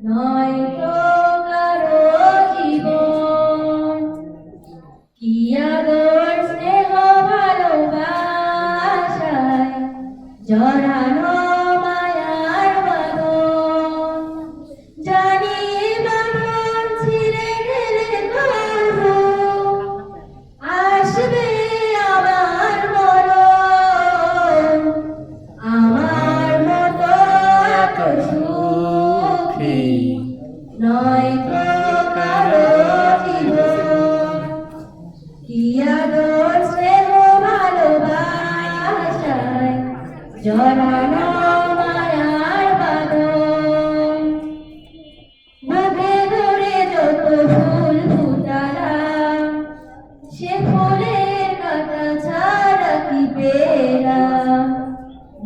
নয় কারও জীবন। কি আদর স্নেহ ভালোবাসায় জড়ানো নয় তো কারও জীবন কি আদর স্নেহ ভালোবাসায় জড়ানো মায়ার বাঁধন বুকে ধরে যত ফুল ফুটালাম সে ফুলের ছাড়া কি পেলাম?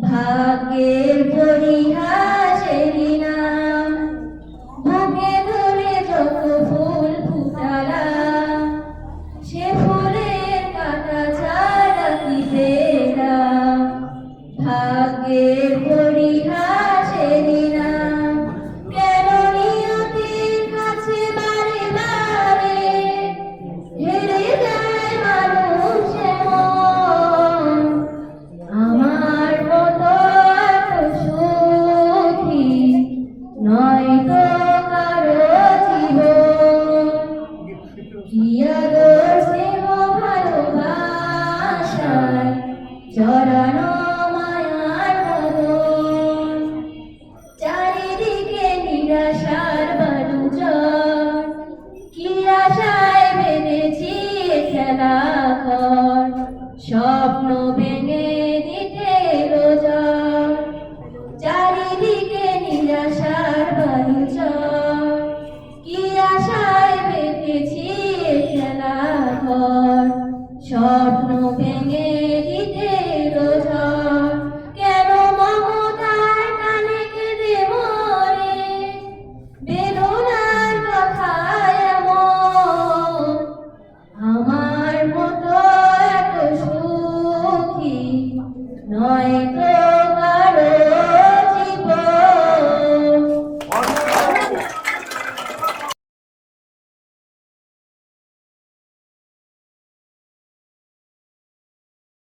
ভাগ্যের স্বপ্ন ভেঙে দিতে রোজা। চারিদিকে নিরাশার বালুচর কি আশায় পেতেছি খেলা ঘর। স্বপ্ন ভেঙে নয়